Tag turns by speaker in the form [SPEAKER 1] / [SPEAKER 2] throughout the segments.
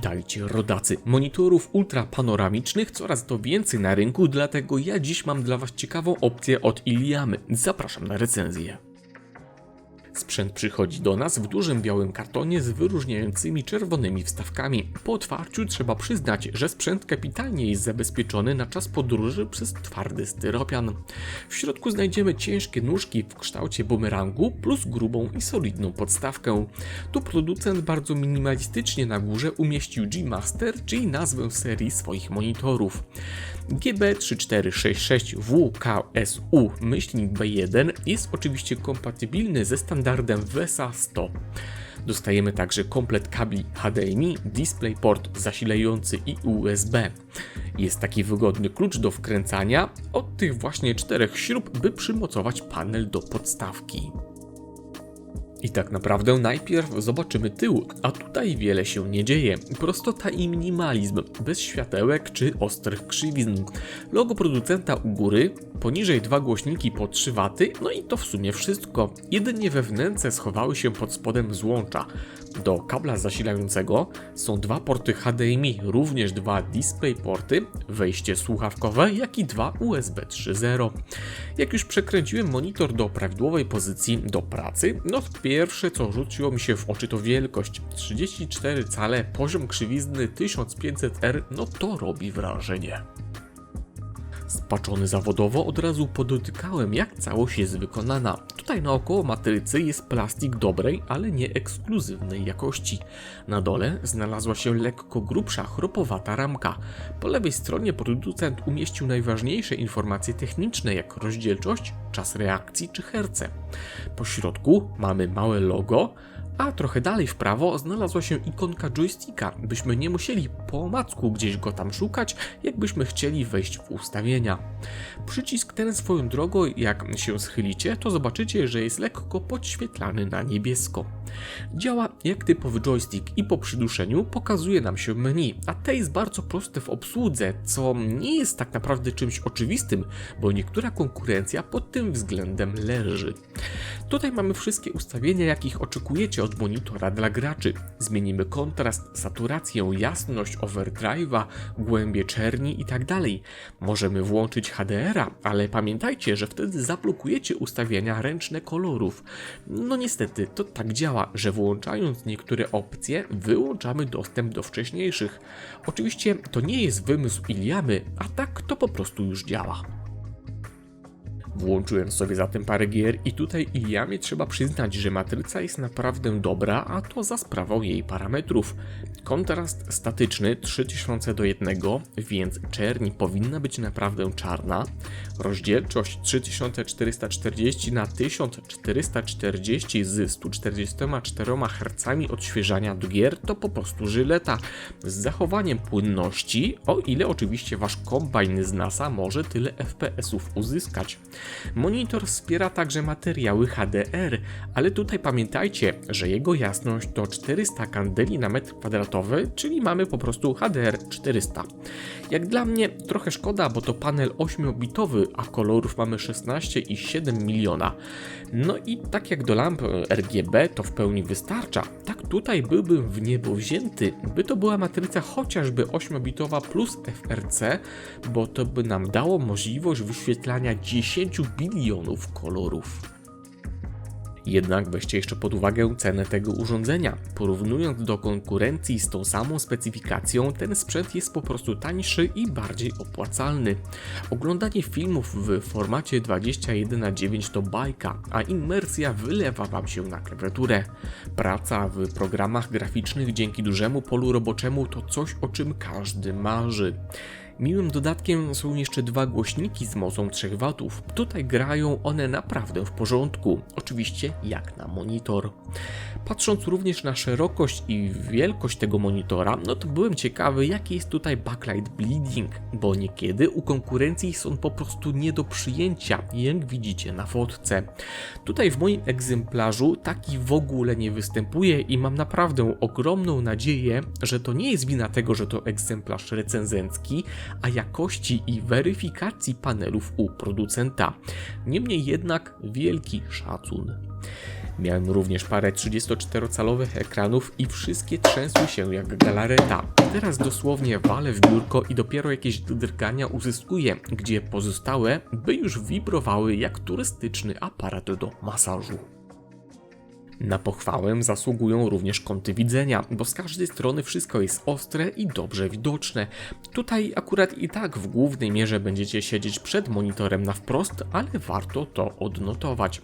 [SPEAKER 1] Witajcie rodacy. Monitorów ultrapanoramicznych coraz to więcej na rynku, dlatego ja dziś mam dla Was ciekawą opcję od Iliamy. Zapraszam na recenzję. Sprzęt przychodzi do nas w dużym białym kartonie z wyróżniającymi czerwonymi wstawkami. Po otwarciu trzeba przyznać, że sprzęt kapitalnie jest zabezpieczony na czas podróży przez twardy styropian. W środku znajdziemy ciężkie nóżki w kształcie bumerangu plus grubą i solidną podstawkę. Tu producent bardzo minimalistycznie na górze umieścił G-Master, czyli nazwę serii swoich monitorów. GB3466WKSU-B1 jest oczywiście kompatybilny ze standardem VESA 100. Dostajemy także komplet kabli HDMI, DisplayPort zasilający i USB. Jest taki wygodny klucz do wkręcania od tych właśnie czterech śrub, by przymocować panel do podstawki. I tak naprawdę najpierw zobaczymy tył, a tutaj wiele się nie dzieje. Prostota i minimalizm, bez światełek czy ostrych krzywizn. Logo producenta u góry, poniżej dwa głośniki po 3 W, no i to w sumie wszystko. Jedynie we wnęce schowały się pod spodem złącza. Do kabla zasilającego są dwa porty HDMI, również dwa DisplayPorty, wejście słuchawkowe, jak i dwa USB 3.0. Jak już przekręciłem monitor do prawidłowej pozycji do pracy, no pierwsze co rzuciło mi się w oczy to wielkość. 34 cale, poziom krzywizny 1500R, no to robi wrażenie. Spaczony zawodowo od razu podotykałem jak całość jest wykonana. Tutaj naokoło matrycy jest plastik dobrej, ale nie ekskluzywnej jakości. Na dole znalazła się lekko grubsza, chropowata ramka. Po lewej stronie producent umieścił najważniejsze informacje techniczne jak rozdzielczość, czas reakcji czy herce. Po środku mamy małe logo, a trochę dalej w prawo znalazła się ikonka joysticka, byśmy nie musieli po omacku gdzieś go tam szukać, jakbyśmy chcieli wejść w ustawienia. Przycisk ten swoją drogą, jak się schylicie, to zobaczycie, że jest lekko podświetlany na niebiesko. Działa jak typowy joystick i po przyduszeniu pokazuje nam się menu, a te jest bardzo proste w obsłudze, co nie jest tak naprawdę czymś oczywistym, bo niektóra konkurencja pod tym względem leży. Tutaj mamy wszystkie ustawienia, jakich oczekujecie od monitora dla graczy. Zmienimy kontrast, saturację, jasność, overdrive'a, głębie czerni itd. Tak Możemy włączyć HDR-a, ale pamiętajcie, że wtedy zablokujecie ustawienia ręczne kolorów. No niestety, to tak działa, że włączając niektóre opcje, wyłączamy dostęp do wcześniejszych. Oczywiście to nie jest wymysł Iliamy, a tak to po prostu już działa. Włączyłem sobie zatem parę gier i tutaj Iliamie trzeba przyznać, że matryca jest naprawdę dobra, a to za sprawą jej parametrów. Kontrast statyczny 3000 do 1, więc czerni powinna być naprawdę czarna. Rozdzielczość 3440 na 1440 z 144 Hz odświeżania do gier to po prostu żyleta z zachowaniem płynności, o ile oczywiście wasz kombajn z NASA może tyle FPS-ów uzyskać. Monitor wspiera także materiały HDR, ale tutaj pamiętajcie, że jego jasność to 400 kandeli na metr kwadratowy, czyli mamy po prostu HDR 400. Jak dla mnie trochę szkoda, bo to panel 8-bitowy, a kolorów mamy 16,7 miliona. No i tak jak do lamp RGB to w pełni wystarcza, tak tutaj byłbym w niebo wzięty, by to była matryca chociażby 8-bitowa plus FRC, bo to by nam dało możliwość wyświetlania 10 bilionów kolorów. Jednak weźcie jeszcze pod uwagę cenę tego urządzenia. Porównując do konkurencji z tą samą specyfikacją, ten sprzęt jest po prostu tańszy i bardziej opłacalny. Oglądanie filmów w formacie 21 na 9 to bajka, a imersja wylewa Wam się na klawiaturę. Praca w programach graficznych dzięki dużemu polu roboczemu to coś, o czym każdy marzy. Miłym dodatkiem są jeszcze dwa głośniki z mocą 3 W. Tutaj grają one naprawdę w porządku, oczywiście jak na monitor. Patrząc również na szerokość i wielkość tego monitora, no to byłem ciekawy jaki jest tutaj backlight bleeding, bo niekiedy u konkurencji są po prostu nie do przyjęcia, jak widzicie na fotce. Tutaj w moim egzemplarzu taki w ogóle nie występuje i mam naprawdę ogromną nadzieję, że to nie jest wina tego, że to egzemplarz recenzencki, a jakości i weryfikacji panelów u producenta. Niemniej jednak wielki szacun. Miałem również parę 34-calowych ekranów i wszystkie trzęsły się jak galareta. Teraz dosłownie walę w biurko i dopiero jakieś drgania uzyskuję, gdzie pozostałe by już wibrowały jak turystyczny aparat do masażu. Na pochwałę zasługują również kąty widzenia, bo z każdej strony wszystko jest ostre i dobrze widoczne. Tutaj akurat i tak w głównej mierze będziecie siedzieć przed monitorem na wprost, ale warto to odnotować.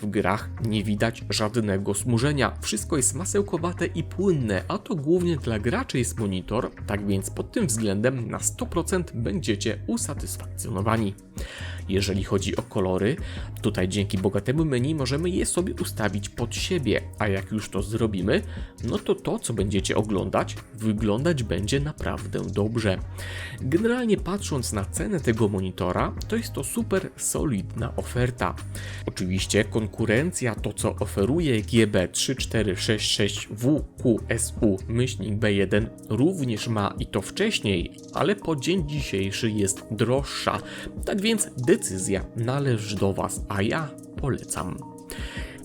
[SPEAKER 1] W grach nie widać żadnego smużenia, wszystko jest masełkowate i płynne, a to głównie dla graczy jest monitor, tak więc pod tym względem na 100% będziecie usatysfakcjonowani. Jeżeli chodzi o kolory, tutaj dzięki bogatemu menu możemy je sobie ustawić pod siebie, a jak już to zrobimy, no to to, co będziecie oglądać, wyglądać będzie naprawdę dobrze. Generalnie patrząc na cenę tego monitora, to jest to super solidna oferta. Oczywiście konkurencja, to co oferuje GB3466WQSU-B1 również ma i to wcześniej, ale po dzień dzisiejszy jest droższa. Tak więc decyzja należy do Was, a ja polecam.